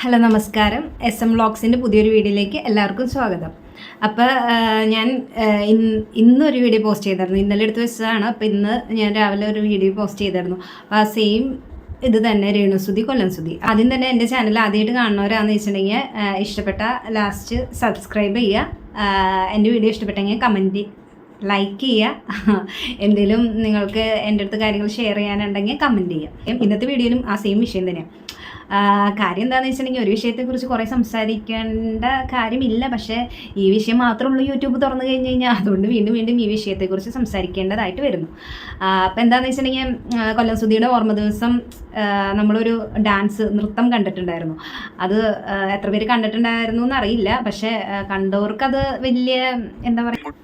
Hello നമസ്കാരം. S M വ്ളോഗ്സിന്റെ പുതിയൊരു വീഡിയോയിലേക്ക് എല്ലാവർക്കും സ്വാഗതം. അപ്പോൾ ഞാൻ ഇന്നൊരു വീഡിയോ പോസ്റ്റ് ചെയ്തായിരുന്നു ഇന്നലെ എടുത്ത് വെച്ചതാണ്. അപ്പോൾ ഇന്ന് ഞാൻ രാവിലെ ഒരു വീഡിയോ പോസ്റ്റ് ചെയ്തായിരുന്നു അപ്പോൾ ആ സെയിം ഇത് തന്നെ രേണുസുതി കൊല്ലം സുതി ആദ്യം തന്നെ എന്റെ ചാനൽ ആദ്യമായിട്ട് കാണുന്നവരാണെന്ന് വെച്ചിട്ടുണ്ടെങ്കിൽ ഇഷ്ടപ്പെട്ട ലാസ്റ്റ് സബ്സ്ക്രൈബ് ചെയ്യുക. എന്റെ വീഡിയോ ഇഷ്ടപ്പെട്ടെങ്കിൽ കമന്റ് ലൈക്ക് ചെയ്യുക. എന്തെങ്കിലും നിങ്ങൾക്ക് എന്റെ അടുത്ത് കാര്യങ്ങൾ ഷെയർ ചെയ്യാനുണ്ടെങ്കിൽ കമന്റ് ചെയ്യുക. ഇന്നത്തെ വീഡിയോയിലും ആ സെയിം വിഷയം തന്നെയാണ്. കാര്യം എന്താണെന്ന് വെച്ചിട്ടുണ്ടെങ്കിൽ ഒരു വിഷയത്തെക്കുറിച്ച് കുറേ സംസാരിക്കേണ്ട കാര്യമില്ല. പക്ഷേ ഈ വിഷയം മാത്രമുള്ളൂ യൂട്യൂബ് തുറന്നു കഴിഞ്ഞ് കഴിഞ്ഞാൽ അതുകൊണ്ട് വീണ്ടും വീണ്ടും ഈ വിഷയത്തെക്കുറിച്ച് സംസാരിക്കേണ്ടതായിട്ട് വരുന്നു. അപ്പോൾ എന്താണെന്ന് വെച്ചിട്ടുണ്ടെങ്കിൽ കൊല്ലം സുധിയുടെ ഓർമ്മ ദിവസം നമ്മളൊരു ഡാൻസ് നൃത്തം കണ്ടിട്ടുണ്ടായിരുന്നു. അത് എത്ര പേര് കണ്ടിട്ടുണ്ടായിരുന്നു എന്നറിയില്ല. പക്ഷേ കണ്ടവർക്കത് വലിയ എന്താ പറയുക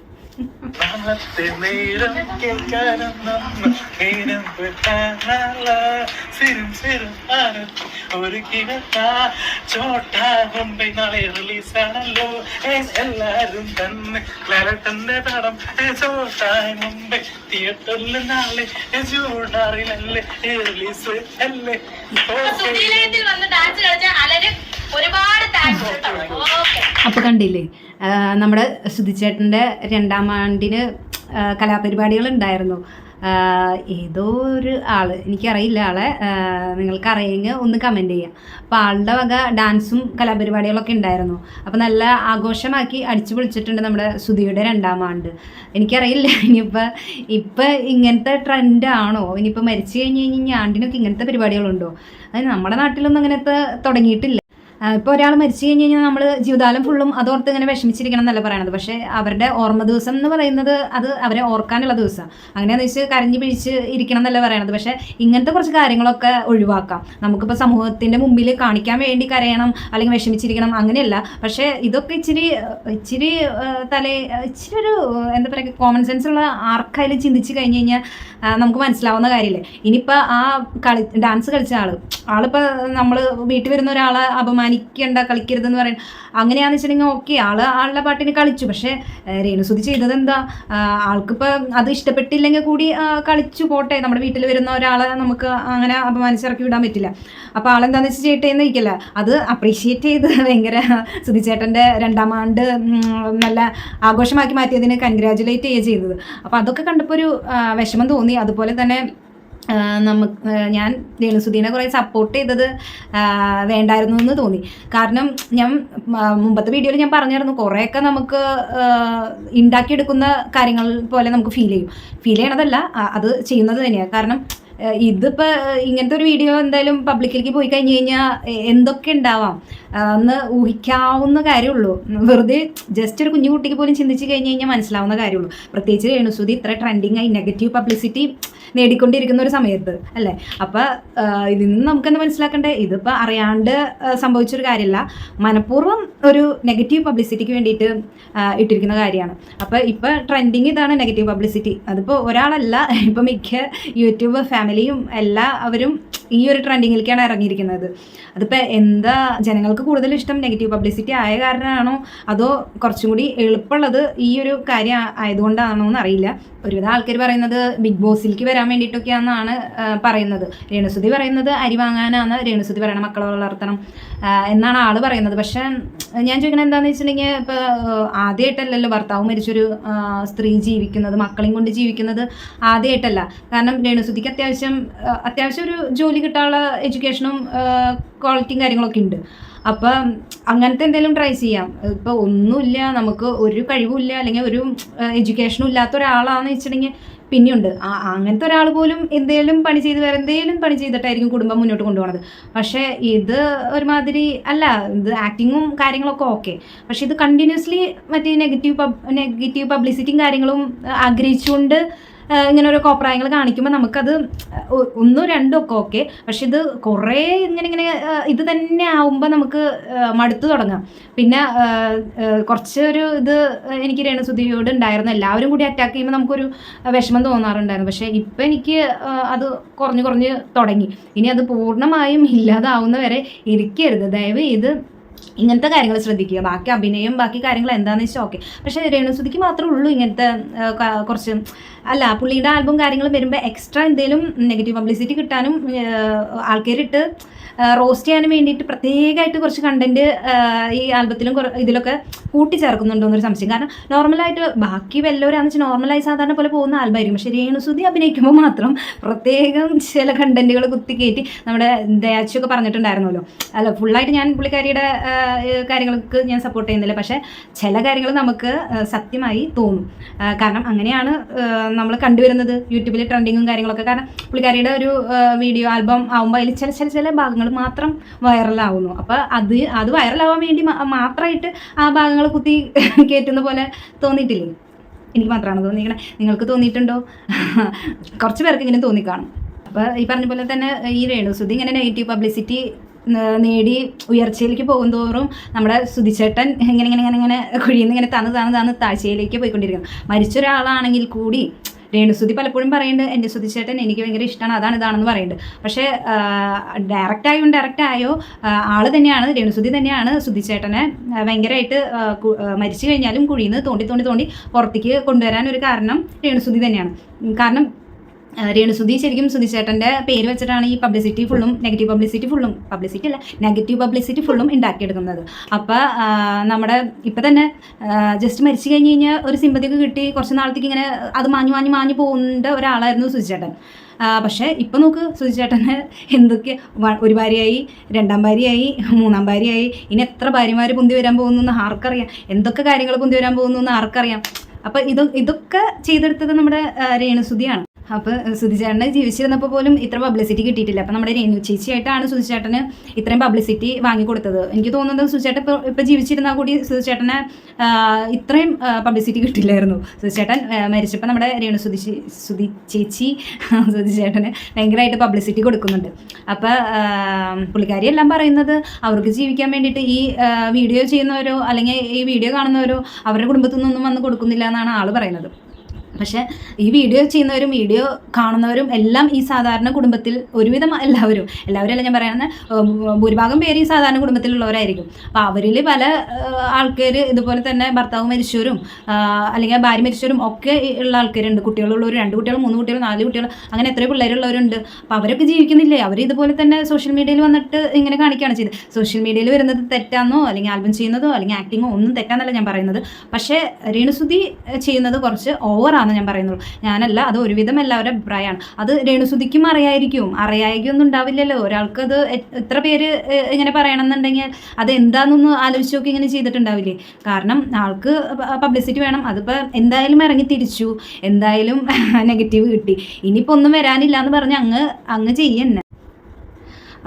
ഒരു കിടത്താ ചോട്ടാ മുംബൈ നാളെ റിലീസാണല്ലോ എല്ലാരും തന്നെ ക്ലാരട്ടന്റെ പടം ഏ, ചോട്ടാ മുംബൈ തിയേറ്ററിൽ നാളെ ഏ, റിലീസ് അല്ലേ ഡാൻസ് കളിച്ച അലന് ഒരുപാട് ഓക്കെ കണ്ടില്ലേ നമ്മുടെ സുധിച്ചേട്ടന്റെ രണ്ടാം ആണ്ടിന് കലാപരിപാടികൾ ഉണ്ടായിരുന്നു ഏതോ ഒരു ആൾ എനിക്കറിയില്ല ആളെ നിങ്ങൾക്ക് അറിയെങ്കിൽ ഒന്ന് കമന്റ് ചെയ്യാം. അപ്പോൾ ആളുടെ വക ഡാൻസും കലാപരിപാടികളൊക്കെ ഉണ്ടായിരുന്നു. അപ്പോൾ നല്ല ആഘോഷമാക്കി അടിച്ചു പൊളിച്ചിട്ടുണ്ട് നമ്മുടെ സുധിയുടെ രണ്ടാം ആണ്ട്. എനിക്കറിയില്ല ഇനിയിപ്പോൾ ഇപ്പം ഇങ്ങനത്തെ ട്രെൻഡാണോ ഇനിയിപ്പോൾ മരിച്ചു കഴിഞ്ഞ് കഴിഞ്ഞാൽ ആണ്ടിനൊക്കെ ഇങ്ങനത്തെ പരിപാടികളുണ്ടോ? അത് നമ്മുടെ നാട്ടിലൊന്നും അങ്ങനത്തെ തുടങ്ങിയിട്ടില്ല. ഇപ്പോൾ ഒരാൾ മരിച്ചു കഴിഞ്ഞ് കഴിഞ്ഞാൽ നമ്മൾ ജീവിതകാലം ഫുള്ളും അതോർത്ത് ഇങ്ങനെ വിഷമിച്ചിരിക്കണം എന്നല്ല പറയണത്. പക്ഷേ അവരുടെ ഓർമ്മ ദിവസം എന്ന് പറയുന്നത് അത് അവരെ ഓർക്കാനുള്ള ദിവസമാണ് അങ്ങനെയാണെന്ന് വെച്ച് കരഞ്ഞു പിഴിച്ച് ഇരിക്കണം എന്നല്ല പറയണത്. പക്ഷേ ഇങ്ങനത്തെ കുറച്ച് കാര്യങ്ങളൊക്കെ ഒഴിവാക്കാം. നമുക്കിപ്പോൾ സമൂഹത്തിന്റെ മുമ്പിൽ കാണിക്കാൻ വേണ്ടി കരയണം അല്ലെങ്കിൽ വിഷമിച്ചിരിക്കണം അങ്ങനെയല്ല. പക്ഷേ ഇതൊക്കെ ഇച്ചിരി ഇച്ചിരി തലേ ഇച്ചിരി ഒരു എന്താ പറയുക കോമൺ സെൻസ് ഉള്ള ആർക്കായാലും ചിന്തിച്ച് കഴിഞ്ഞ് കഴിഞ്ഞാൽ നമുക്ക് മനസ്സിലാവുന്ന കാര്യമില്ലേ ഇനിയിപ്പോൾ ആ കളി ഡാൻസ് കളിച്ച ആൾ ആളിപ്പോൾ നമ്മൾ വീട്ടിൽ വരുന്ന ഒരാളെ അപമാനിക്കേണ്ട കളിക്കരുതെന്ന് പറയുന്നത് അങ്ങനെയാണെന്ന് വെച്ചിട്ടുണ്ടെങ്കിൽ ഓക്കെ ആൾ ആളുടെ പാട്ടിന് കളിച്ചു. പക്ഷേ രേണുസുതി ചെയ്തത് എന്താ ആൾക്കിപ്പോൾ അത് ഇഷ്ടപ്പെട്ടില്ലെങ്കിൽ കൂടി കളിച്ചു പോട്ടെ. നമ്മുടെ വീട്ടിൽ വരുന്ന ഒരാളെ നമുക്ക് അങ്ങനെ അപമാനിച്ചിറക്കി വിടാൻ പറ്റില്ല. അപ്പോൾ ആളെന്താണെന്ന് വെച്ചാൽ ചെയ്യട്ടെ എന്ന് ഇരിക്കില്ല അത് അപ്രീഷിയേറ്റ് ചെയ്ത് ഭയങ്കര സുധിച്ചേട്ടന്റെ രണ്ടാം ആണ്ട് നല്ല ആഘോഷമാക്കി മാറ്റിയതിന് കൺഗ്രാജുലേറ്റ് ചെയ്യുക ചെയ്തത്. അപ്പോൾ അതൊക്കെ കണ്ടപ്പോൾ ഒരു വിഷമം തോന്നി. അതുപോലെ തന്നെ നമുക്ക് ഞാൻ രേണുസുദീനെ കുറേ സപ്പോർട്ട് ചെയ്തത് വേണ്ടായിരുന്നു എന്ന് തോന്നി. കാരണം ഞാൻ മുമ്പത്തെ വീഡിയോയിൽ ഞാൻ പറഞ്ഞായിരുന്നു കുറേയൊക്കെ നമുക്ക് ഉണ്ടാക്കിയെടുക്കുന്ന കാര്യങ്ങൾ പോലെ നമുക്ക് ഫീൽ ചെയ്യും. ഫീൽ ചെയ്യണതല്ല അത് ചെയ്യുന്നത് തന്നെയാണ് കാരണം ഇതിപ്പോൾ ഇങ്ങനത്തെ ഒരു വീഡിയോ എന്തായാലും പബ്ലിക്കിലേക്ക് പോയി കഴിഞ്ഞ് കഴിഞ്ഞാൽ എന്തൊക്കെ ഉണ്ടാവാം എന്ന് ഊഹിക്കാവുന്ന കാര്യമുള്ളൂ വെറുതെ ജസ്റ്റ് ഒരു കുഞ്ഞു കുട്ടിക്ക് പോലും ചിന്തിച്ച് കഴിഞ്ഞ് കഴിഞ്ഞാൽ മനസ്സിലാവുന്ന കാര്യമുള്ളൂ പ്രത്യേകിച്ച് രേണുസുതി ഇത്ര ട്രെൻഡിങ് ആയി നെഗറ്റീവ് പബ്ലിസിറ്റി നേടിക്കൊണ്ടിരിക്കുന്ന ഒരു സമയത്ത് അല്ലേ? അപ്പോൾ ഇതിൽ നിന്ന് നമുക്കെന്ന് മനസ്സിലാക്കണ്ടേ? ഇതിപ്പോൾ അറിയാണ്ട് സംഭവിച്ചൊരു കാര്യമല്ല മനഃപൂർവം ഒരു നെഗറ്റീവ് പബ്ലിസിറ്റിക്ക് വേണ്ടിയിട്ട് ഇട്ടിരിക്കുന്ന കാര്യമാണ്. അപ്പോൾ ഇപ്പോൾ ട്രെൻഡിങ് ഇതാണ് നെഗറ്റീവ് പബ്ലിസിറ്റി അതിപ്പോൾ ഒരാളല്ല ഇപ്പോൾ മിക്ക യൂട്യൂബ് ഫാമിലിയും എല്ലാ അവരും ഈ ഒരു ട്രെൻഡിങ്ങിലേക്കാണ് ഇറങ്ങിയിരിക്കുന്നത്. അതിപ്പോൾ എന്താ ജനങ്ങൾക്ക് കൂടുതൽ ഇഷ്ടം നെഗറ്റീവ് പബ്ലിസിറ്റി ആയ കാരണമാണോ അതോ കുറച്ചും കൂടി എളുപ്പമുള്ളത് ഈ ഒരു കാര്യം ആയതുകൊണ്ടാണോ എന്ന് അറിയില്ല. ഒരുവിധ ആൾക്കാർ പറയുന്നത് ബിഗ് ബോസിലേക്ക് വരാൻ വേണ്ടിയിട്ടൊക്കെയാണെന്നാണ് പറയുന്നത്. രേണുസുതി പറയുന്നത് അരി വാങ്ങാനാണ്. രേണുസുതി പറയണ മക്കളെ വളർത്തണം എന്നാണ് ആൾ പറയുന്നത്. പക്ഷേ ഞാൻ ചോദിക്കുന്നത് എന്താണെന്ന് വെച്ചിട്ടുണ്ടെങ്കിൽ ഇപ്പോൾ ആദ്യമായിട്ടല്ലല്ലോ ഭർത്താവ് മരിച്ചൊരു സ്ത്രീ ജീവിക്കുന്നത് മക്കളെയും കൊണ്ട് ജീവിക്കുന്നത് ആദ്യമായിട്ടല്ല കാരണം രേണുസുതിക്ക് അത്യാവശ്യം അത്യാവശ്യം ഒരു ജോലി കിട്ടാനുള്ള എഡ്യൂക്കേഷനും ക്വാളിറ്റിയും കാര്യങ്ങളൊക്കെ ഉണ്ട്. അപ്പം അങ്ങനത്തെ എന്തെങ്കിലും ട്രൈ ചെയ്യാം. ഇപ്പോൾ ഒന്നുമില്ല നമുക്ക് ഒരു കഴിവുമില്ല അല്ലെങ്കിൽ ഒരു എഡ്യൂക്കേഷനും ഇല്ലാത്ത ഒരാളാന്ന് വെച്ചിട്ടുണ്ടെങ്കിൽ പിന്നെയുണ്ട്. അങ്ങനത്തെ ഒരാൾ പോലും എന്തെങ്കിലും പണി ചെയ്ത് വേറെ എന്തെങ്കിലും പണി ചെയ്തിട്ടായിരിക്കും കുടുംബം മുന്നോട്ട് കൊണ്ടുപോകുന്നത് പക്ഷേ ഇത് ഒരുമാതിരി അല്ല ഇത് ആക്ടിങ്ങും കാര്യങ്ങളൊക്കെ ഓക്കെ പക്ഷേ ഇത് കണ്ടിന്യൂസ്ലി മറ്റേ നെഗറ്റീവ് പബ് നെഗറ്റീവ് പബ്ലിസിറ്റിയും കാര്യങ്ങളും ആഗ്രഹിച്ചുകൊണ്ട് ഇങ്ങനെ ഓരോ കോപ്രായങ്ങൾ കാണിക്കുമ്പോൾ നമുക്കത് ഒന്നോ രണ്ടോ ഒക്കെ ഓക്കെ. പക്ഷെ ഇത് കുറേ ഇങ്ങനെ ഇങ്ങനെ ഇത് തന്നെ ആവുമ്പോൾ നമുക്ക് മടുത്തു തുടങ്ങാം. പിന്നെ കുറച്ച് ഒരു ഇത് എനിക്ക് രേണുസുതിയോട് ഉണ്ടായിരുന്നു എല്ലാവരും കൂടി അറ്റാക്ക് ചെയ്യുമ്പോൾ നമുക്കൊരു വിഷമം തോന്നാറുണ്ടായിരുന്നു. പക്ഷേ ഇപ്പം എനിക്ക് അത് കുറഞ്ഞ് കുറഞ്ഞ് തുടങ്ങി. ഇനി അത് പൂർണമായും ഇല്ലാതാവുന്ന വരെ ഇരിക്കരുത്. ദയവ് ഇത് ഇങ്ങനത്തെ കാര്യങ്ങൾ ശ്രദ്ധിക്കുക. ബാക്കി അഭിനയം ബാക്കി കാര്യങ്ങൾ എന്താണെന്ന് വെച്ചാൽ ഓക്കെ പക്ഷേ രേണുസുതിക്ക് മാത്രമേ ഉള്ളൂ ഇങ്ങനത്തെ കുറച്ച് അല്ല പുള്ളിയുടെ ആൽബം കാര്യങ്ങൾ വരുമ്പോൾ എക്സ്ട്രാ എന്തെങ്കിലും നെഗറ്റീവ് പബ്ലിസിറ്റി കിട്ടാനും ആൾക്കാരിട്ട് റോസ്റ്റ് ചെയ്യാനും വേണ്ടിയിട്ട് പ്രത്യേകമായിട്ട് കുറച്ച് കണ്ടന്റ് ഈ ആൽബത്തിലും ഇതിലൊക്കെ കൂട്ടിച്ചേർക്കുന്നുണ്ടോ എന്നൊരു സംശയം. കാരണം നോർമലായിട്ട് ബാക്കി വല്ലവരാന്ന് വെച്ചാൽ നോർമലായി സാധാരണ പോലെ പോകുന്ന ആൽബമായിരിക്കും പക്ഷേ രേണുസുതി അഭിനയിക്കുമ്പോൾ മാത്രം പ്രത്യേകം ചില കണ്ടന്റുകൾ കുത്തിക്കയറ്റി നമ്മുടെ ദയാച്ചൊക്കെ പറഞ്ഞിട്ടുണ്ടായിരുന്നല്ലോ. അല്ല ഫുള്ളായിട്ട് ഞാൻ പുള്ളിക്കാരിയുടെ കാര്യങ്ങൾക്ക് ഞാൻ സപ്പോർട്ട് ചെയ്യുന്നില്ല. പക്ഷേ ചില കാര്യങ്ങൾ നമുക്ക് സത്യമായി തോന്നും. കാരണം അങ്ങനെയാണ് നമ്മൾ കണ്ടുവരുന്നത്. യൂട്യൂബിൽ ട്രെൻഡിങ്ങും കാര്യങ്ങളൊക്കെ. കാരണം പുള്ളിക്കാരിയുടെ ഒരു വീഡിയോ ആൽബം ആകുമ്പോൾ അതിൽ ചില ചില ചില ഭാഗങ്ങൾ മാത്രം വൈറലാവുന്നു അപ്പോൾ അത് അത് വൈറലാവാൻ വേണ്ടി മാത്രമായിട്ട് ആ ഭാഗങ്ങൾ കുത്തി കയറ്റുന്ന പോലെ തോന്നിയിട്ടില്ലേ? എനിക്ക് മാത്രമാണ് തോന്നിക്കണേ നിങ്ങൾക്ക് തോന്നിയിട്ടുണ്ടോ? കുറച്ച് പേർക്ക് ഇങ്ങനെ തോന്നിക്കാണും. അപ്പോൾ ഈ പറഞ്ഞ പോലെ തന്നെ ഈ രേണുസുതി ഇങ്ങനെ നെഗറ്റീവ് പബ്ലിസിറ്റി നേടി ഉയർച്ചയിലേക്ക് പോകും തോറും നമ്മുടെ സുതിച്ചേട്ടൻ ഇങ്ങനെ ഇങ്ങനെ ഇങ്ങനെ ഇങ്ങനെ കുഴിയിൽ നിന്ന് ഇങ്ങനെ തന്ന് തന്ന് തന്ന് താഴ്ചയിലേക്ക് പോയിക്കൊണ്ടിരിക്കുന്നു. മരിച്ച ഒരാളാണെങ്കിൽ കൂടി രേണുസുതി പലപ്പോഴും പറയുന്നുണ്ട് എന്റെ സുതിച്ചേട്ടൻ എനിക്ക് ഭയങ്കര ഇഷ്ടമാണ് അതാണ് ഇതാണെന്ന് പറയുന്നുണ്ട് പക്ഷേ ഡയറക്റ്റ് ആയോ ഡയറക്റ്റ് ആയോ ആ, ആൾ തന്നെയാണ് രേണുസുതി തന്നെയാണ് സുതിച്ചേട്ടനെ ഭയങ്കരമായിട്ട് മരിച്ചു കഴിഞ്ഞാലും കുഴിയിൽ നിന്ന് തോണ്ടി തോണ്ടി തോണ്ടി പുറത്തേക്ക് കൊണ്ടുവരാൻ ഒരു കാരണം രേണുസുതി തന്നെയാണ്. കാരണം രേണുസുതി ശരിക്കും സുധിച്ചേട്ടന്റെ പേര് വെച്ചിട്ടാണ് ഈ പബ്ലിസിറ്റി ഫുള്ളും നെഗറ്റീവ് പബ്ലിസിറ്റി ഫുള്ളും പബ്ലിസിറ്റി അല്ല നെഗറ്റീവ് പബ്ലിസിറ്റി ഫുള്ളും ഉണ്ടാക്കിയെടുക്കുന്നത്. അപ്പോൾ നമ്മുടെ ഇപ്പം തന്നെ ജസ്റ്റ് മരിച്ചു കഴിഞ്ഞ് കഴിഞ്ഞാൽ ഒരു സിമ്പതിക്ക് കിട്ടി കുറച്ച് നാളത്തേക്ക് ഇങ്ങനെ അത് മാഞ്ഞു മാഞ്ഞു മാഞ്ഞു പോകുന്ന ഒരാളായിരുന്നു സുധിച്ചേട്ടൻ പക്ഷേ ഇപ്പം നോക്ക് സുധിച്ചേട്ടന് എന്തൊക്കെ ഒരു ഭാര്യയായി രണ്ടാം ഭാര്യയായി മൂന്നാം ഭാര്യയായി ഇനി എത്ര ഭാര്യമാർ പൊന്തി വരാൻ പോകുന്നു എന്ന് ആർക്കറിയാം? എന്തൊക്കെ കാര്യങ്ങൾ പൊന്തി വരാൻ പോകുന്നു എന്ന് ആർക്കറിയാം? അപ്പം ഇത് ഇതൊക്കെ ചെയ്തെടുത്തത് നമ്മുടെ രേണുസുതിയാണ് അപ്പോൾ സുധിചേട്ടന് ജീവിച്ചിരുന്നപ്പോൾ പോലും ഇത്ര പബ്ലിസിറ്റി കിട്ടിയിട്ടില്ല. അപ്പോൾ നമ്മുടെ രേണു ചേച്ചിയായിട്ടാണ് സുധിചേട്ടന് ഇത്രയും പബ്ലിസിറ്റി വാങ്ങിക്കൊടുത്തത്. എനിക്ക് തോന്നുന്നത് സുധിചേട്ടൻ ഇപ്പോൾ ഇപ്പോൾ ജീവിച്ചിരുന്നാൽ കൂടി സുധിചേട്ടന് ഇത്രയും പബ്ലിസിറ്റി കിട്ടില്ലായിരുന്നു. സുധിചേട്ടൻ മരിച്ചപ്പോൾ നമ്മുടെ രേണു സുധി സുധി ചേച്ചി സുധിചേട്ടന് ഭയങ്കരമായിട്ട് പബ്ലിസിറ്റി കൊടുക്കുന്നുണ്ട്. അപ്പോൾ പുള്ളിക്കാരി എല്ലാം പറയുന്നത് അവർക്ക് ജീവിക്കാൻ വേണ്ടിയിട്ട് ഈ വീഡിയോ ചെയ്യുന്നവരോ അല്ലെങ്കിൽ ഈ വീഡിയോ കാണുന്നവരോ അവരുടെ കുടുംബത്തിൽ നിന്നൊന്നും വന്ന് കൊടുക്കുന്നില്ല എന്നാണ് ആൾ പറയുന്നത്. പക്ഷേ ഈ വീഡിയോ ചെയ്യുന്നവരും വീഡിയോ കാണുന്നവരും എല്ലാം ഈ സാധാരണ കുടുംബത്തിൽ ഒരുവിധം എല്ലാവരും എല്ലാവരും അല്ല ഞാൻ പറയുന്നത് ഭൂരിഭാഗം പേര് ഈ സാധാരണ കുടുംബത്തിലുള്ളവരായിരിക്കും. അപ്പോൾ അവരിൽ പല ആൾക്കാർ ഇതുപോലെ തന്നെ ഭർത്താവ് മരിച്ചവരും അല്ലെങ്കിൽ ഭാര്യ മരിച്ചവരും ഒക്കെ ഉള്ള ആൾക്കാരുണ്ട്. കുട്ടികളുള്ളവർ രണ്ട് കുട്ടികൾ മൂന്ന് കുട്ടികൾ നാല് കുട്ടികൾ അങ്ങനെ എത്രയോ പിള്ളേരുള്ളവരുണ്ട്. അപ്പോൾ അവരൊക്കെ ജീവിക്കുന്നില്ലേ? അവർ ഇതുപോലെ തന്നെ സോഷ്യൽ മീഡിയയിൽ വന്നിട്ട് ഇങ്ങനെ കാണിക്കുകയാണ് ചെയ്തത്. സോഷ്യൽ മീഡിയയിൽ വരുന്നത് തെറ്റാന്നോ അല്ലെങ്കിൽ ആൽബം ചെയ്യുന്നതോ അല്ലെങ്കിൽ ആക്ടിങ്ങോ ഒന്നും തെറ്റാന്നല്ല ഞാൻ പറയുന്നത്. പക്ഷേ രേണുസുതി ചെയ്യുന്നത് കുറച്ച് ഓവറാണ്. ഞാൻ പറയുന്നുള്ളൂ. ഞാനല്ല അത് ഒരുവിധം എല്ലാവരുടെ അഭിപ്രായമാണ്. അത് രേണുസുതിക്കും അറിയായിരിക്കും. അറിയായികൊന്നും ഉണ്ടാവില്ലല്ലോ. ഒരാൾക്ക് അത് എത്ര പേര് ഇങ്ങനെ പറയണമെന്നുണ്ടെങ്കിൽ അത് എന്താണെന്നൊന്ന് ആലോചിച്ച് നോക്കി ഇങ്ങനെ ചെയ്തിട്ടുണ്ടാവില്ലേ? കാരണം ആൾക്ക് പബ്ലിസിറ്റി വേണം. അതിപ്പോൾ എന്തായാലും ഇറങ്ങി തിരിച്ചു. എന്തായാലും നെഗറ്റീവ് കിട്ടി. ഇനിയിപ്പോൾ ഒന്നും വരാനില്ല എന്ന് പറഞ്ഞ് അങ്ങ് അങ്ങ് ചെയ്യന്നെ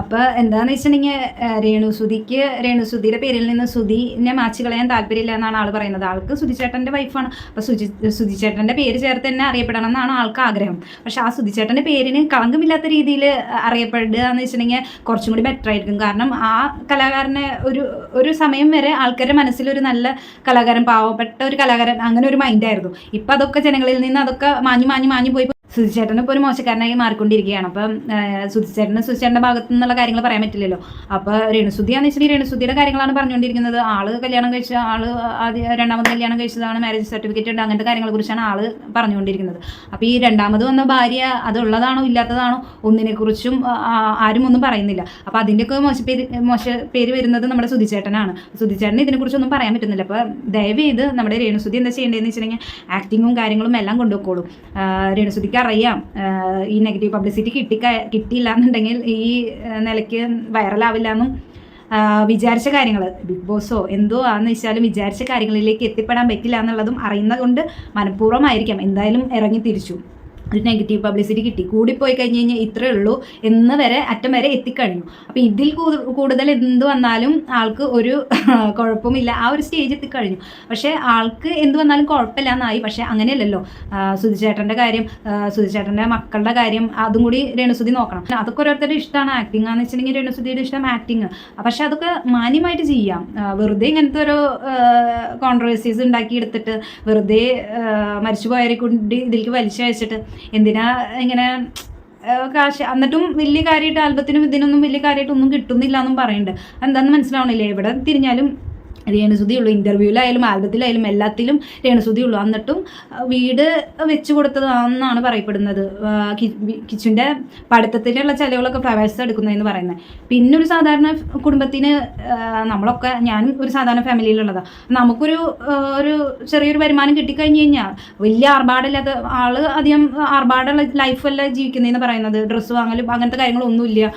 അപ്പോൾ എന്താണെന്ന് വെച്ചിട്ടുണ്ടെങ്കിൽ രേണുസുതിക്ക് രേണുസുതിയുടെ പേരിൽ നിന്ന് സുധിനെ മാച്ച് കളയാൻ താല്പര്യമില്ല എന്നാണ് ആൾ പറയുന്നത്. ആൾക്ക് സുധിച്ചേട്ടന്റെ വൈഫാണ് അപ്പോൾ സുജി സുധിച്ചേട്ടന്റെ പേര് ചേർത്ത് തന്നെ അറിയപ്പെടണം എന്നാണ് ആൾക്ക് ആഗ്രഹം. പക്ഷേ ആ സുധിച്ചേട്ടന്റെ പേരിന് കളങ്കമില്ലാത്ത രീതിയിൽ അറിയപ്പെടുക എന്ന് വെച്ചിട്ടുണ്ടെങ്കിൽ കുറച്ചും കൂടി ബെറ്റർ ആയിരിക്കും. കാരണം ആ കലാകാരനെ ഒരു ഒരു സമയം വരെ ആൾക്കാരുടെ മനസ്സിലൊരു നല്ല കലാകാരൻ പാവപ്പെട്ട ഒരു കലാകാരൻ അങ്ങനെ ഒരു മൈൻഡായിരുന്നു ഇപ്പം അതൊക്കെ ജനങ്ങളിൽ നിന്ന് അതൊക്കെ മാഞ്ഞു മാഞ്ഞു മാഞ്ഞു പോയി സുധിച്ചേട്ടൻ ഇപ്പോൾ ഒരു മോശക്കാരനായി മാറിക്കൊണ്ടിരിക്കുകയാണ്. അപ്പം സുധിച്ചേട്ടന് സുധിച്ചേട്ടന്റെ ഭാഗത്തു നിന്നുള്ള കാര്യങ്ങൾ പറയാൻ പറ്റില്ലല്ലോ. അപ്പോൾ രേണുസുതിയാന്ന് വെച്ചിട്ടുണ്ടെങ്കിൽ രേണുസുതിയുടെ കാര്യങ്ങളാണ് പറഞ്ഞുകൊണ്ടിരിക്കുന്നത്. ആൾ കല്യാണം കഴിച്ച ആൾ ആദ്യ രണ്ടാമത് കല്യാണം കഴിച്ചതാണ് മാരേജ് സർട്ടിഫിക്കറ്റ് ഉണ്ട് അങ്ങനത്തെ കാര്യങ്ങളെ കുറിച്ചാണ് ആൾ പറഞ്ഞുകൊണ്ടിരിക്കുന്നത്. അപ്പോൾ ഈ രണ്ടാമത് വന്ന ഭാര്യ അതുള്ളതാണോ ഇല്ലാത്തതാണോ ഒന്നിനെക്കുറിച്ചും ആരും ഒന്നും പറയുന്നില്ല. അപ്പോൾ അതിന്റെയൊക്കെ മോശ പേര് മോശ പേര് വരുന്നത് നമ്മുടെ സുധിച്ചേട്ടനാണ്. സുധിച്ചേട്ടന് ഇതിനെക്കുറിച്ചൊന്നും പറയാൻ പറ്റുന്നില്ല. അപ്പോൾ ദയവ് ചെയ്ത് നമ്മുടെ രേണുസുദ്ധി എന്താ ചെയ്യേണ്ടതെന്ന് വെച്ചിട്ടുണ്ടെങ്കിൽ ആക്ടിങ്ങും കാര്യങ്ങളും എല്ലാം കൊണ്ടുപോയിക്കോളും. ആ, അറിയാം ഈ നെഗറ്റീവ് പബ്ലിസിറ്റി കിട്ടി കിട്ടിയില്ല എന്നുണ്ടെങ്കിൽ ഈ നിലയ്ക്ക് വൈറലാവില്ല എന്നും വിചാരിച്ച കാര്യങ്ങൾ ബിഗ് ബോസോ എന്തോ ആണെന്ന് വെച്ചാലും വിചാരിച്ച കാര്യങ്ങളിലേക്ക് എത്തിപ്പെടാൻ പറ്റില്ല എന്നുള്ളതും അറിയുന്നത് കൊണ്ട് മനഃപൂർവമായിരിക്കാം. എന്തായാലും ഇറങ്ങി തിരിച്ചു. ഒരു നെഗറ്റീവ് പബ്ലിസിറ്റി കിട്ടി. കൂടിപ്പോയി കഴിഞ്ഞ് കഴിഞ്ഞാൽ ഇത്രയേ ഉള്ളൂ എന്ന് വരെ അറ്റം വരെ എത്തിക്കഴിഞ്ഞു. അപ്പോൾ ഇതിൽ കൂടുതൽ എന്ത് വന്നാലും ആൾക്ക് ഒരു കുഴപ്പമില്ല. ആ ഒരു സ്റ്റേജ് എത്തിക്കഴിഞ്ഞു. പക്ഷേ ആൾക്ക് എന്ത് വന്നാലും കുഴപ്പമില്ല എന്നായി. പക്ഷേ അങ്ങനെയല്ലല്ലോ. സുധിചേട്ടന്റെ കാര്യം സുധിചേട്ടന്റെ മക്കളുടെ കാര്യം അതും കൂടി രേണുസുതി നോക്കണം. അതൊക്കെ ഓരോരുത്തരുടെ ഇഷ്ടമാണ്. ആക്ടിങ് ആണെന്ന് വെച്ചിട്ടുണ്ടെങ്കിൽ രേണുസുതിയുടെ ഇഷ്ടം ആക്ടിങ് പക്ഷേ അതൊക്കെ മാന്യമായിട്ട് ചെയ്യാം. വെറുതെ ഇങ്ങനത്തെ ഒരു കോൺട്രവേഴ്സീസ് ഉണ്ടാക്കിയെടുത്തിട്ട് വെറുതെ മരിച്ചു മരിച്ചുപോയവരെ കൊണ്ട് ഇതിലേക്ക് വലിച്ചയച്ചിട്ട് എന്തിനാ ഇങ്ങനെ കാശ്? എന്നിട്ടും വലിയ കാര്യമായിട്ട് ആൽബത്തിനും ഇതിനൊന്നും വലിയ കാര്യമായിട്ട് ഒന്നും കിട്ടുന്നില്ല എന്നും പറയുന്നുണ്ട് എന്താണെന്ന് മനസ്സിലാവണില്ല? എവിടെ തിരിഞ്ഞാലും രേണുസുതി ഉള്ളൂ ഇന്റർവ്യൂവിലായാലും ആൽബത്തിലായാലും എല്ലാത്തിലും രേണുസുതി ഉള്ളൂ എന്നിട്ടും വീട് വെച്ചു കൊടുത്തതാണെന്നാണ് പറയപ്പെടുന്നത്. കിച്ചുവിന്റെ പഠിത്തത്തിലുള്ള ചിലവുകളൊക്കെ ഫ്ലവേഴ്സ് എടുക്കുന്നതെന്ന് പറയുന്നത്. പിന്നെ ഒരു സാധാരണ കുടുംബത്തിന് നമ്മളൊക്കെ ഞാൻ ഒരു സാധാരണ ഫാമിലിയിലുള്ളതാണ് നമുക്കൊരു ഒരു ചെറിയൊരു വരുമാനം കിട്ടിക്കഴിഞ്ഞ് കഴിഞ്ഞാൽ വലിയ ആർഭാടമില്ലാത്ത ആൾ അധികം ആർഭാടമുള്ള ലൈഫല്ല ജീവിക്കുന്നതെന്ന് പറയുന്നത്. ഡ്രസ്സ് വാങ്ങലും അങ്ങനത്തെ കാര്യങ്ങളൊന്നുമില്ല.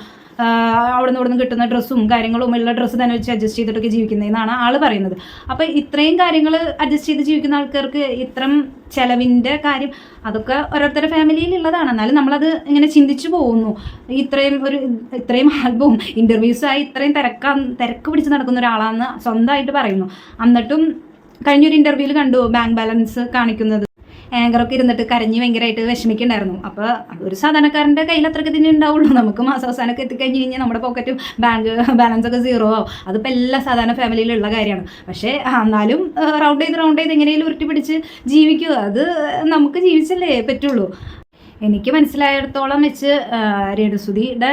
അവിടെ നിന്ന് കിട്ടുന്ന ഡ്രസ്സും കാര്യങ്ങളും ഉള്ള ഡ്രസ്സ് തന്നെ വെച്ച് അഡ്ജസ്റ്റ് ചെയ്തിട്ടൊക്കെ ജീവിക്കുന്നതെന്നാണ് ആൾ പറയുന്നത്. അപ്പോൾ ഇത്രയും കാര്യങ്ങൾ അഡ്ജസ്റ്റ് ചെയ്ത് ജീവിക്കുന്ന ആൾക്കാർക്ക് ഇത്രയും ചെലവിന്റെ കാര്യം അതൊക്കെ ഓരോരുത്തരുടെ ഫാമിലിയിലുള്ളതാണ് എന്നാലും നമ്മളത് ഇങ്ങനെ ചിന്തിച്ചു പോകുന്നു. ഇത്രയും ഒരു ഇത്രയും ആൽബവും ഇന്റർവ്യൂസായി ഇത്രയും തിരക്കാൻ തിരക്ക് പിടിച്ച് നടക്കുന്ന ഒരാളാണെന്ന് സ്വന്തമായിട്ട് പറയുന്നു. എന്നിട്ടും കഴിഞ്ഞൊരു ഇന്റർവ്യൂവിൽ കണ്ടു ബാങ്ക് ബാലൻസ് കാണിക്കുന്നത്. ആങ്കറൊക്കെ ഇരുന്നിട്ട് കരഞ്ഞ് ഭയങ്കരമായിട്ട് വിഷമിക്കുന്നുണ്ടായിരുന്നു അപ്പോൾ അതൊരു സാധാരണക്കാരന്റെ കയ്യിൽ അത്രയ്ക്ക് തന്നെ ഉണ്ടാവുള്ളൂ. നമുക്ക് മാസാവസാനമൊക്കെ എത്തിക്കഴിഞ്ഞ് കഴിഞ്ഞാൽ നമ്മുടെ പോക്കറ്റും ബാങ്ക് ബാലൻസ് ഒക്കെ സീറോ ആവും. അതിപ്പോൾ എല്ലാ സാധാരണ ഫാമിലിയിലുള്ള കാര്യമാണ്. പക്ഷേ എന്നാലും റൗണ്ട് ചെയ്ത് റൗണ്ട് ചെയ്ത് എങ്ങനെയും ഉരുട്ടി പിടിച്ച് ജീവിക്കുക അത് നമുക്ക് ജീവിച്ചല്ലേ പറ്റുള്ളൂ. എനിക്ക് മനസ്സിലായിടത്തോളം വെച്ച് രേണുസുതിയുടെ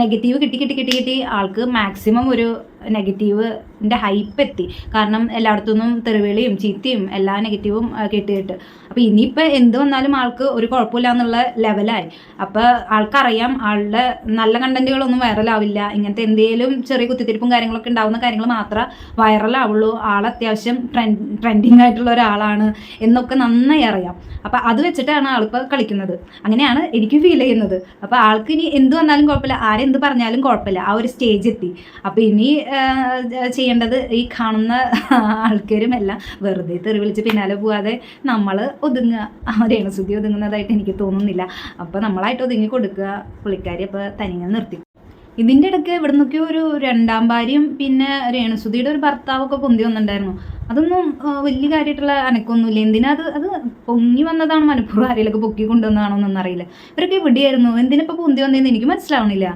നെഗറ്റീവ് കിട്ടി കിട്ടി കിട്ടി കിട്ടി ആൾക്ക് മാക്സിമം ഒരു നെഗറ്റീവിന്റെ ഹൈപ്പ് എത്തി. കാരണം എല്ലായിടത്തു നിന്നും തെറിവിളിയും ചീത്തയും എല്ലാ നെഗറ്റീവും കിട്ടിയിട്ട് അപ്പോൾ ഇനിയിപ്പോൾ എന്ത് വന്നാലും ആൾക്ക് ഒരു കുഴപ്പമില്ല എന്നുള്ള ലെവലായി അപ്പോൾ ആൾക്കറിയാം ആളുടെ നല്ല കണ്ടന്റുകളൊന്നും വൈറലാവില്ല ഇങ്ങനത്തെ എന്തെങ്കിലും ചെറിയ കുത്തിത്തിരിപ്പും കാര്യങ്ങളൊക്കെ ഉണ്ടാവുന്ന കാര്യങ്ങൾ മാത്രമേ വൈറലാവുള്ളൂ ആൾ അത്യാവശ്യം ട്രെൻഡ് ട്രെൻഡിങ് ആയിട്ടുള്ള ഒരാളാണ് എന്നൊക്കെ നന്നായി അറിയാം. അപ്പോൾ അത് വെച്ചിട്ടാണ് ആളിപ്പോൾ കളിക്കുന്നത്. അങ്ങനെയാണ് എനിക്ക് ഫീൽ ചെയ്യുന്നത്. അപ്പോൾ ആൾക്ക് ഇനി എന്ത് വന്നാലും കുഴപ്പമില്ല. ആരെന്ത് പറഞ്ഞാലും കുഴപ്പമില്ല. ആ ഒരു സ്റ്റേജ് എത്തി. അപ്പോൾ ഇനി ചെയ്യേണ്ടത് ഈ കാണുന്ന ആൾക്കാരും എല്ലാം വെറുതെ തെറി വിളിച്ച് പിന്നാലെ പോവാതെ നമ്മൾ ഒതുങ്ങുക. രേണുസുതി ഒതുങ്ങുന്നതായിട്ട് എനിക്ക് തോന്നുന്നില്ല. അപ്പോൾ നമ്മളായിട്ട് ഒതുങ്ങി കൊടുക്കുക. പുള്ളിക്കാരി അപ്പോൾ തനിയെ നിർത്തി. ഇതിന്റെ ഇടയ്ക്ക് ഇവിടെ നിന്നൊക്കെ ഒരു രണ്ടാം ഭാര്യയും പിന്നെ രേണുസുതിയുടെ ഒരു ഭർത്താവൊക്കെ പൊന്തി വന്നിട്ടുണ്ടായിരുന്നു. അതൊന്നും വലിയ കാര്യമായിട്ടുള്ള അനക്കൊന്നുമില്ല എന്തിനാ അത് അത് പൊങ്ങി വന്നതാണ്? മനഃപൂർവം ആരെയൊക്കെ പൊക്കി കൊണ്ടുവന്നതാണോ എന്നൊന്നും അറിയില്ല. ഇവരൊക്കെ എന്തിനാ എന്തിനിപ്പോൾ പൊന്തി വന്നതെന്ന് എനിക്ക് മനസ്സിലാവണില്ല.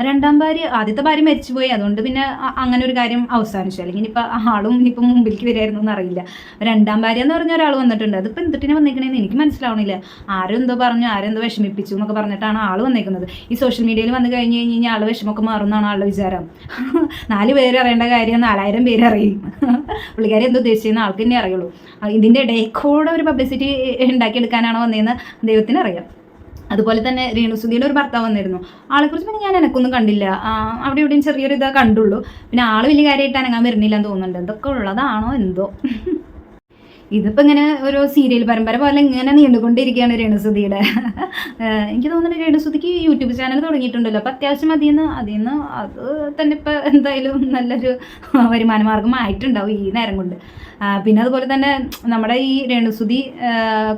രണ്ടാം ഭാര്യ ആദ്യത്തെ ഭാര്യ മരിച്ചുപോയി. അതുകൊണ്ട് പിന്നെ അങ്ങനെ ഒരു കാര്യം അവസാനിച്ചു. അല്ലെങ്കിൽ ഇനിയിപ്പോൾ ആളും ഇനിയിപ്പം മുമ്പിലേക്ക് വരികയായിരുന്നു എന്ന് അറിയില്ല രണ്ടാം ഭാര്യ എന്ന് പറഞ്ഞ ഒരാൾ വന്നിട്ടുണ്ട്. അതിപ്പോൾ എന്തിട്ടിനെ വന്നേക്കണേന്ന് എനിക്ക് മനസ്സിലാവണില്ല. ആരും എന്തോ പറഞ്ഞു ആരെന്തോ വിഷമിപ്പിച്ചു എന്നൊക്കെ പറഞ്ഞിട്ടാണ് ആൾ വന്നേക്കുന്നത്. ഈ സോഷ്യൽ മീഡിയയിൽ വന്നു കഴിഞ്ഞ് കഴിഞ്ഞ് കഴിഞ്ഞാൽ ആൾ വിഷമമൊക്കെ മാറുന്നതാണ് ആളുടെ വിചാരം. നാല് പേര് അറിയേണ്ട കാര്യം നാലായിരം പേര് അറിയും. പുള്ളിക്കാരി എന്തോ ഉദ്ദേശിച്ചെന്ന് ആൾക്ക് തന്നെ അറിയുള്ളൂ. ഇതിന്റെ ഇടയിൽ ഒരു പബ്ലിസിറ്റി ഉണ്ടാക്കിയെടുക്കാനാണോ വന്നതെന്ന് ദൈവത്തിന് അറിയാം. അതുപോലെ തന്നെ രേണുസുതിയുടെ ഒരു ഭർത്താവ് വന്നിരുന്നു. ആളെക്കുറിച്ച് പിന്നെ ഞാൻ എനക്കൊന്നും കണ്ടില്ല. അവിടെ ഇവിടെയും ചെറിയൊരു ഇതാ കണ്ടുള്ളൂ. പിന്നെ ആൾ വലിയ കാര്യമായിട്ട് അനങ്ങാൻ വരുന്നില്ല എന്ന് തോന്നുന്നുണ്ട്. എന്തൊക്കെ ഉള്ളതാണോ എന്തോ. ഇതിപ്പോൾ ഇങ്ങനെ ഒരു സീരിയൽ പരമ്പര പോലെ ഇങ്ങനെ നീണ്ടുകൊണ്ടിരിക്കുകയാണ് രേണുസുതിയുടെ. എനിക്ക് തോന്നുന്നു രേണുസുതിക്ക് യൂട്യൂബ് ചാനൽ തുടങ്ങിയിട്ടുണ്ടല്ലോ. അപ്പോൾ അത്യാവശ്യം അതിൽ നിന്ന് അതിൽ നിന്ന് അത് തന്നെ ഇപ്പോൾ എന്തായാലും നല്ലൊരു വരുമാന മാർഗമായിട്ടുണ്ടാവും ഈ നേരം കൊണ്ട്. പിന്നെ അതുപോലെ തന്നെ നമ്മുടെ ഈ രേണുസുതി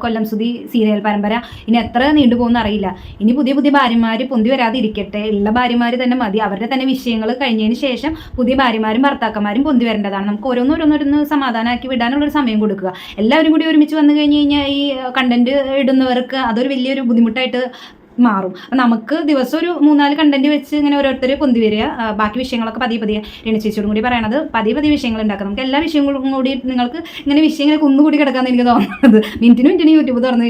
കൊല്ലം സുതി സീരിയൽ പരമ്പര ഇനി എത്ര നീണ്ടുപോകുന്ന അറിയില്ല. ഇനി പുതിയ പുതിയ ഭാര്യമാർ പൊന്തി വരാതിരിക്കട്ടെ. ഉള്ള ഭാര്യമാർ തന്നെ മതി. അവരുടെ തന്നെ വിഷയങ്ങൾ കഴിഞ്ഞതിന് ശേഷം പുതിയ ഭാര്യമാരും ഭർത്താക്കന്മാരും പൊന്തി വരേണ്ടതാണ്. നമുക്ക് ഓരോന്നോരോന്നോരോന്ന് സമാധാനമാക്കി വിടാനുള്ളൊരു സമയം കൊടുക്കുക. എല്ലാവരും കൂടി ഒരുമിച്ച് വന്നു കഴിഞ്ഞ് കഴിഞ്ഞാൽ ഈ കണ്ടന്റ് ഇടുന്നവർക്ക് അതൊരു വലിയൊരു ബുദ്ധിമുട്ടായിട്ട് മാറും. നമുക്ക് ദിവസം ഒരു മൂന്നാൽ കണ്ടന്റ് വെച്ച് ഇങ്ങനെ ഓരോരുത്തർ പൊന്തി വരിക. ബാക്കി വിഷയങ്ങളൊക്കെ പതിയെ പതിയെ രേണു ചേച്ചിയോടും കൂടി പറയണത് പതിയെ പതിയെ വിഷയങ്ങൾ ഉണ്ടാക്കാം. നമുക്ക് എല്ലാ വിഷയങ്ങളും കൂടി നിങ്ങൾക്ക് ഇങ്ങനെ വിഷയങ്ങൾ കുന്നുകൂടി കിടക്കാമെന്ന് എനിക്ക് തോന്നുന്നത്. മിനിറ്റിന് മിനിറ്റിന് യൂട്യൂബ് തുറന്ന്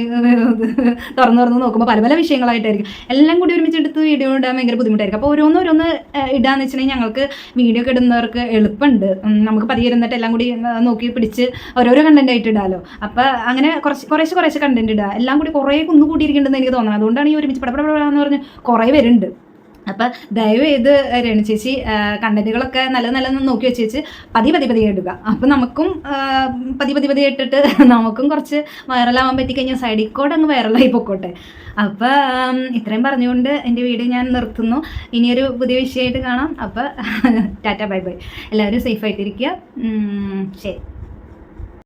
തുറന്ന് തുറന്ന് നോക്കുമ്പോൾ പല പല വിഷയങ്ങളായിട്ടായിരിക്കും. എല്ലാം കൂടി ഒരുമിച്ച് എടുത്ത് വീഡിയോ ഇടാൻ ഭയങ്കര ബുദ്ധിമുട്ടായിരിക്കും. അപ്പോൾ ഓരോന്ന് ഓരോന്ന് ഇടാന്ന് വെച്ചിട്ടുണ്ടെങ്കിൽ ഞങ്ങൾക്ക് വീഡിയോ ഒക്കെ ഇടുന്നവർക്ക് എളുപ്പമുണ്ട്. നമുക്ക് പതിയെ ഇരുന്നിട്ട് എല്ലാം കൂടി നോക്കി പിടിച്ച് ഓരോരോ കണ്ടന്റ് ആയിട്ട് ഇടാമല്ലോ അപ്പോൾ അങ്ങനെ കുറച്ച് കുറേശ്ശെ കുറേശ്ശെ കണ്ടന്റ് ഇടുക. എല്ലാം കൂടി കുറേ കുന്നു കൂടിയിരിക്കുന്നുണ്ടെന്ന് എനിക്ക് തോന്നുന്നത് അതുകൊണ്ടാണ് ഈ ഒരുമിച്ച് പടപട എന്ന് പറഞ്ഞ് കുറേ പേരുണ്ട്. അപ്പം ദയവ് ചെയ്ത് രേണു ചേച്ചി കണ്ടന്റുകളൊക്കെ നല്ല നല്ല നോക്കി വെച്ച് വെച്ച് പതി പതി പതിയെ ഇടുക. അപ്പം നമുക്കും പതി പതി പതി ഇട്ടിട്ട് നമുക്കും കുറച്ച് വൈറലാവാൻ പറ്റിക്കഴിഞ്ഞാൽ സൈഡിൽ കൂടെ അങ്ങ് വൈറലായി പൊക്കോട്ടെ. അപ്പം ഇത്രയും പറഞ്ഞുകൊണ്ട് എന്റെ വീഡിയോ ഞാൻ നിർത്തുന്നു. ഇനിയൊരു പുതിയ വിഷയമായിട്ട് കാണാം. അപ്പം ടാറ്റ ബൈ ബൈ. എല്ലാവരും സേഫായിട്ടിരിക്കുക ശരി.